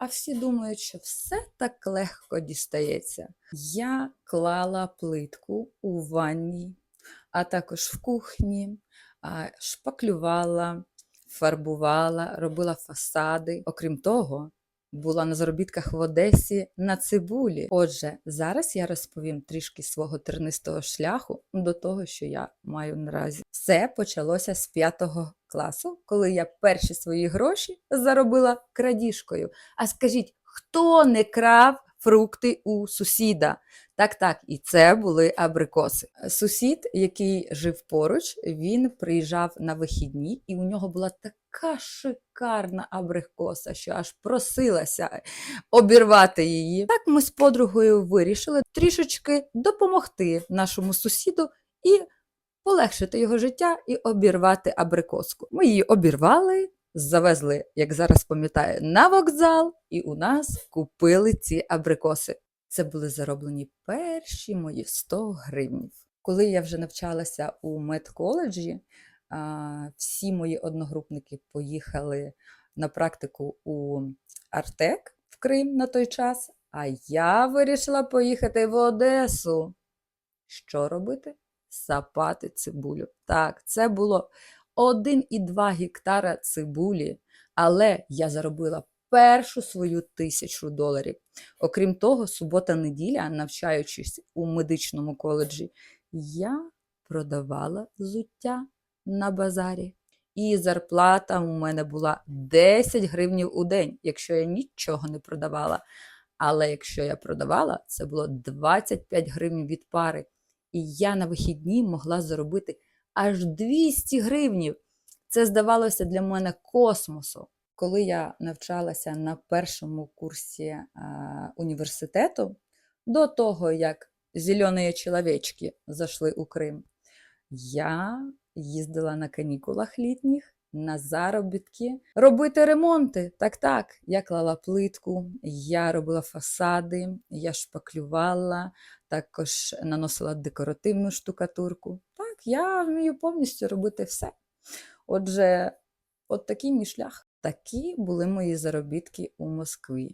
а всі думають, що все так легко дістається. Я клала плитку у ванні, а також в кухні, шпаклювала, фарбувала, робила фасади. Окрім того, була на заробітках в Одесі на цибулі. Отже, зараз я розповім трішки свого тернистого шляху до того, що я маю наразі. Все почалося з п'ятого класу, коли я перші свої гроші заробила крадіжкою. А скажіть, хто не крав фрукти у сусіда? Так, так, і це були абрикоси. Сусід, який жив поруч, він приїжджав на вихідні, і у нього була така шикарна абрикоса, що аж просилася обірвати її. Так ми з подругою вирішили трішечки допомогти нашому сусіду і полегшити його життя і обірвати абрикоску. Ми її обірвали, завезли, як зараз пам'ятаю, на вокзал, і у нас купили ці абрикоси. Це були зароблені перші мої 100 гривнів. Коли я вже навчалася у медколеджі, всі мої одногрупники поїхали на практику у Артек в Крим на той час, а я вирішила поїхати в Одесу. Що робити? Сапати цибулю. Так, це було 1,2 гектара цибулі, але я заробила першу свою тисячу доларів. Окрім того, субота-неділя, навчаючись у медичному коледжі, я продавала взуття на базарі. І зарплата у мене була 10 гривнів у день, якщо я нічого не продавала. Але якщо я продавала, це було 25 гривень від пари. І я на вихідні могла заробити аж 200 гривнів. Це здавалося для мене космосом. Коли я навчалася на першому курсі а, університету, до того, як зелені чоловічки зайшли у Крим, я їздила на канікулах літніх на заробітки робити ремонти. Так, так, я клала плитку, я робила фасади, я шпаклювала, також наносила декоративну штукатурку. Так, я вмію повністю робити все. Отже, от такий мій шлях. Такі були мої заробітки у Москві.